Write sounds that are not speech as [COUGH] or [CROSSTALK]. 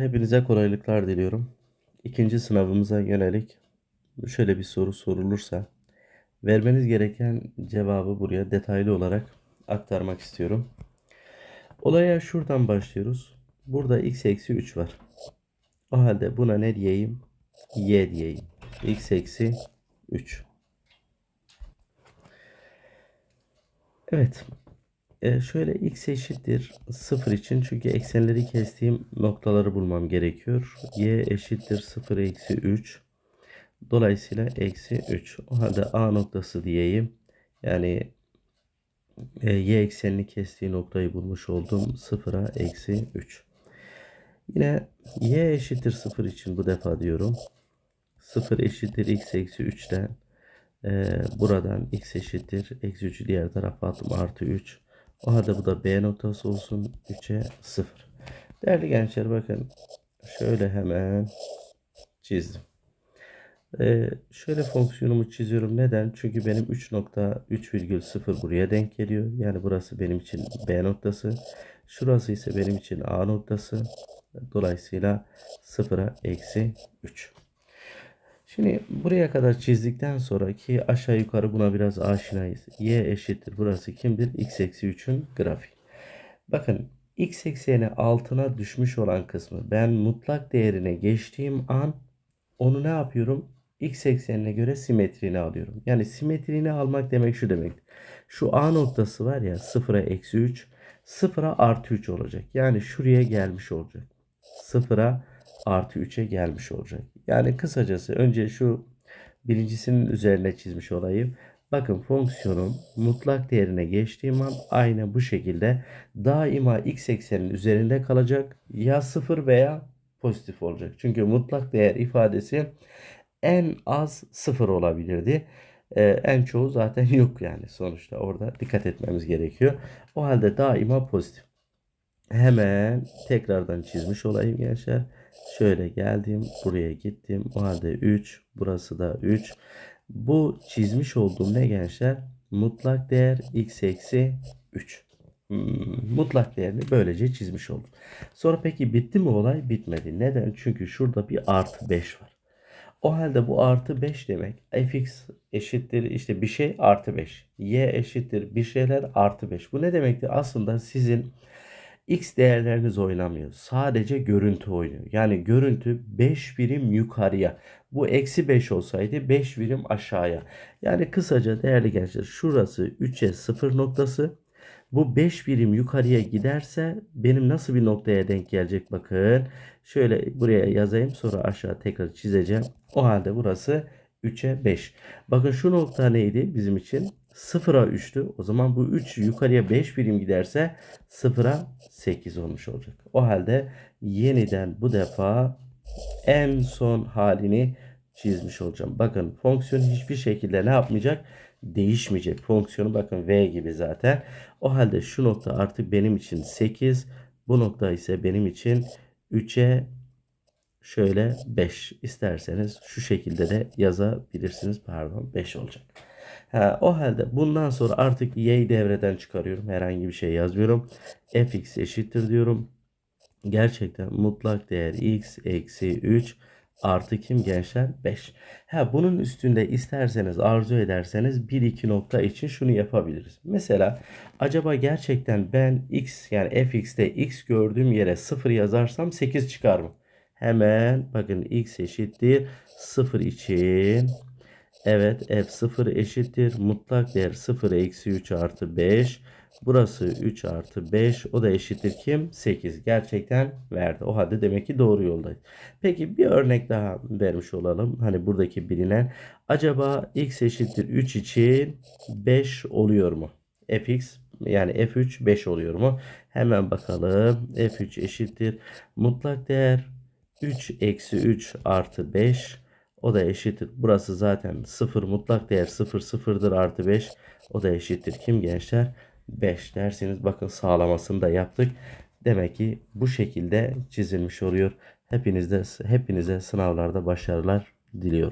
Hepinize kolaylıklar diliyorum. İkinci sınavımıza yönelik şöyle bir soru sorulursa vermeniz gereken cevabı buraya detaylı olarak aktarmak istiyorum. Olaya şuradan başlıyoruz. Burada x eksi 3 var. O halde buna ne diyeyim? y diyeyim. x eksi 3. Evet. E, şöyle x eşittir 0 için çünkü eksenleri kestiğim noktaları bulmam gerekiyor. y eşittir 0 eksi 3. Dolayısıyla eksi 3. O halde a noktası diyeyim. Yani e, y eksenini kestiği noktayı bulmuş oldum. 0'a eksi 3. Yine y eşittir 0 için bu defa diyorum. 0 eşittir x eksi 3'ten e, buradan x eşittir eksi 3'ü diğer tarafa attım artı 3. O halde bu da B noktası olsun. 3'e 0. Değerli gençler bakın. Şöyle hemen çizdim. Ee, şöyle fonksiyonumu çiziyorum. Neden? Çünkü benim 3.3,0 buraya denk geliyor. Yani burası benim için B noktası. Şurası ise benim için A noktası. Dolayısıyla 0'a eksi 3. Şimdi buraya kadar çizdikten sonra ki aşağı yukarı buna biraz aşinayız. Y eşittir. Burası kimdir? X eksi 3'ün grafiği. Bakın x ekseni altına düşmüş olan kısmı ben mutlak değerine geçtiğim an onu ne yapıyorum? X eksenine göre simetriğini alıyorum. Yani simetriğini almak demek şu demek. Şu A noktası var ya 0'a eksi 3 0'a artı 3 olacak. Yani şuraya gelmiş olacak. 0'a artı 3'e gelmiş olacak. Yani kısacası önce şu birincisinin üzerine çizmiş olayım. Bakın fonksiyonum mutlak değerine geçtiğim an aynı bu şekilde daima x eksenin üzerinde kalacak. Ya sıfır veya pozitif olacak. Çünkü mutlak değer ifadesi en az sıfır olabilirdi. Ee, en çoğu zaten [LAUGHS] yok yani sonuçta orada dikkat etmemiz gerekiyor. O halde daima pozitif. Hemen tekrardan çizmiş olayım gençler. Şöyle geldim. Buraya gittim. O halde 3. Burası da 3. Bu çizmiş olduğum ne gençler? Mutlak değer x eksi 3. Hmm, mutlak değerini böylece çizmiş oldum. Sonra peki bitti mi olay? Bitmedi. Neden? Çünkü şurada bir artı 5 var. O halde bu artı 5 demek fx eşittir işte bir şey artı 5. y eşittir bir şeyler artı 5. Bu ne demektir? Aslında sizin X değerleriniz oynamıyor. Sadece görüntü oynuyor. Yani görüntü 5 birim yukarıya. Bu eksi 5 olsaydı 5 birim aşağıya. Yani kısaca değerli gençler şurası 3'e 0 noktası. Bu 5 birim yukarıya giderse benim nasıl bir noktaya denk gelecek bakın. Şöyle buraya yazayım sonra aşağı tekrar çizeceğim. O halde burası 3'e 5. Bakın şu nokta neydi bizim için? 0'a 3'tü. O zaman bu 3 yukarıya 5 birim giderse 0'a 8 olmuş olacak. O halde yeniden bu defa en son halini çizmiş olacağım. Bakın fonksiyon hiçbir şekilde ne yapmayacak? Değişmeyecek. Fonksiyonu bakın V gibi zaten. O halde şu nokta artık benim için 8. Bu nokta ise benim için 3'e şöyle 5 isterseniz şu şekilde de yazabilirsiniz. Pardon 5 olacak. Ha, o halde bundan sonra artık y'yi devreden çıkarıyorum. Herhangi bir şey yazmıyorum. fx eşittir diyorum. Gerçekten mutlak değer x eksi 3 artı kim gençler? 5. Ha, bunun üstünde isterseniz arzu ederseniz 1-2 nokta için şunu yapabiliriz. Mesela acaba gerçekten ben x yani fx'te x gördüğüm yere 0 yazarsam 8 çıkar mı? Hemen bakın x eşittir 0 için Evet f0 eşittir. Mutlak değer 0 eksi 3 artı 5. Burası 3 artı 5. O da eşittir kim? 8. Gerçekten verdi. O halde demek ki doğru yoldayız. Peki bir örnek daha vermiş olalım. Hani buradaki bilinen. Acaba x eşittir 3 için 5 oluyor mu? fx yani f3 5 oluyor mu? Hemen bakalım. f3 eşittir. Mutlak değer 3 eksi 3 artı 5 o da eşittir. Burası zaten 0 mutlak değer 0 sıfırdır artı 5. O da eşittir. Kim gençler? 5 dersiniz. Bakın sağlamasını da yaptık. Demek ki bu şekilde çizilmiş oluyor. Hepinizde hepinize sınavlarda başarılar diliyorum.